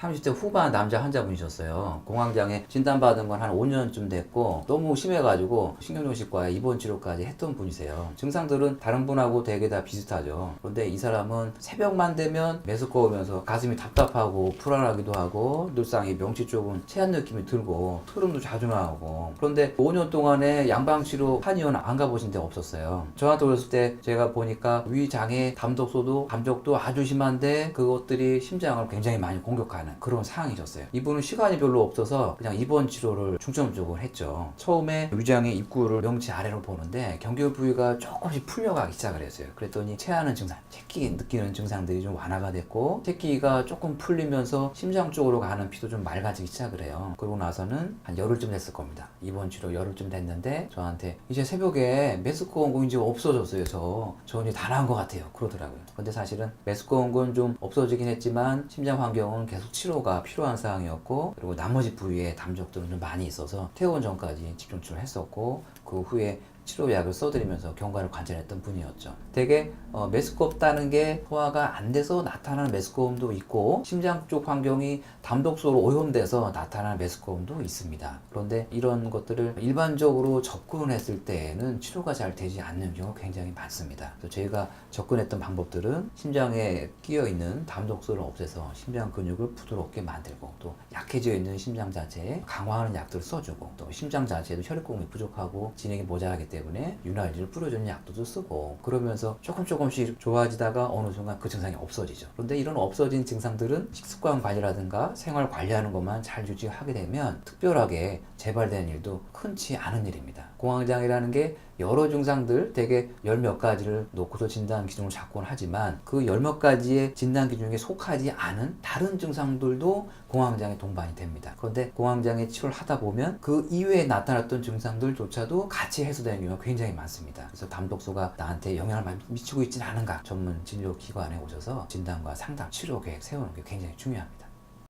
30대 후반 남자 환자분이셨어요. 공황장애 진단받은 건 한 5년쯤 됐고 너무 심해가지고 신경정신과에 입원 치료까지 했던 분이세요. 증상들은 다른 분하고 되게 다 비슷하죠. 그런데 이 사람은 새벽만 되면 메스꺼우면서 가슴이 답답하고 불안하기도 하고 늘상 이 명치 쪽은 체한 느낌이 들고 흐름도 자주 나오고 그런데 5년 동안에 양방치료 한의원 안 가보신 데 없었어요. 저한테 오셨을 때 제가 보니까 위장에 담독소도 감적도 아주 심한데 그것들이 심장을 굉장히 많이 공격하는 그런 상황이셨어요. 이분은 시간이 별로 없어서 그냥 입원 치료를 중점적으로 했죠. 처음에 위장의 입구를 명치 아래로 보는데 경계 부위가 조금씩 풀려가기 시작을 했어요. 그랬더니 체하는 증상, 체기 느끼는 증상들이 좀 완화가 됐고 체기가 조금 풀리면서 심장 쪽으로 가는 피도 좀 맑아지기 시작을 해요. 그러고 나서는 한 열흘쯤 됐을 겁니다. 입원 치료 열흘쯤 됐는데 저한테 이제 새벽에 메스꺼 온거 이제 없어졌어요. 저 전이 다 나은 것 같아요. 그러더라고요. 근데 사실은 메스꺼 온건 좀 없어지긴 했지만 심장 환경은 계속 치료가 필요한 상황이었고 그리고 나머지 부위에 담적들은 좀 많이 있어서 퇴원 전까지 집중 치료를 했었고 그 후에 치료약을 써드리면서 경과를 관찰했던 분이었죠. 되게 어, 메스꺼 없다는 게 소화가 안 돼서 나타나는 메스꺼움도 있고 심장 쪽 환경이 담독소로 오염돼서 나타나는 메스꺼움도 있습니다. 그런데 이런 것들을 일반적으로 접근했을 때에는 치료가 잘 되지 않는 경우가 굉장히 많습니다. 그래서 저희가 접근했던 방법들은 심장에 끼어 있는 담독소를 없애서 심장 근육을 부드럽게 만들고 또 약해져 있는 심장 자체에 강화하는 약들을 써주고 또 심장 자체에도 혈액 공급이 부족하고 진행이 모자라기 때문에 윤활유를 뿌려주는 약도 쓰고 그러면서 조금 조금씩 좋아지다가 어느 순간 그 증상이 없어지죠. 그런데 이런 없어진 증상들은 식습관 관리라든가 생활 관리하는 것만 잘 유지하게 되면 특별하게 재발되는 일도 흔치 않은 일입니다. 공황장애라는 게 여러 증상들 대개 열 몇 가지를 놓고서 진단 기준을 잡곤 하지만 그 열 몇 가지의 진단 기준에 속하지 않은 다른 증상들도 공황장애 동반이 됩니다. 그런데 공황장애 치료를 하다 보면 그 이외에 나타났던 증상들조차도 같이 해소되는 경우가 굉장히 많습니다. 그래서 담독소가 나한테 영향을 많이 미치고 있지는 않은가 전문 진료 기관에 오셔서 진단과 상담, 치료 계획 세우는 게 굉장히 중요합니다.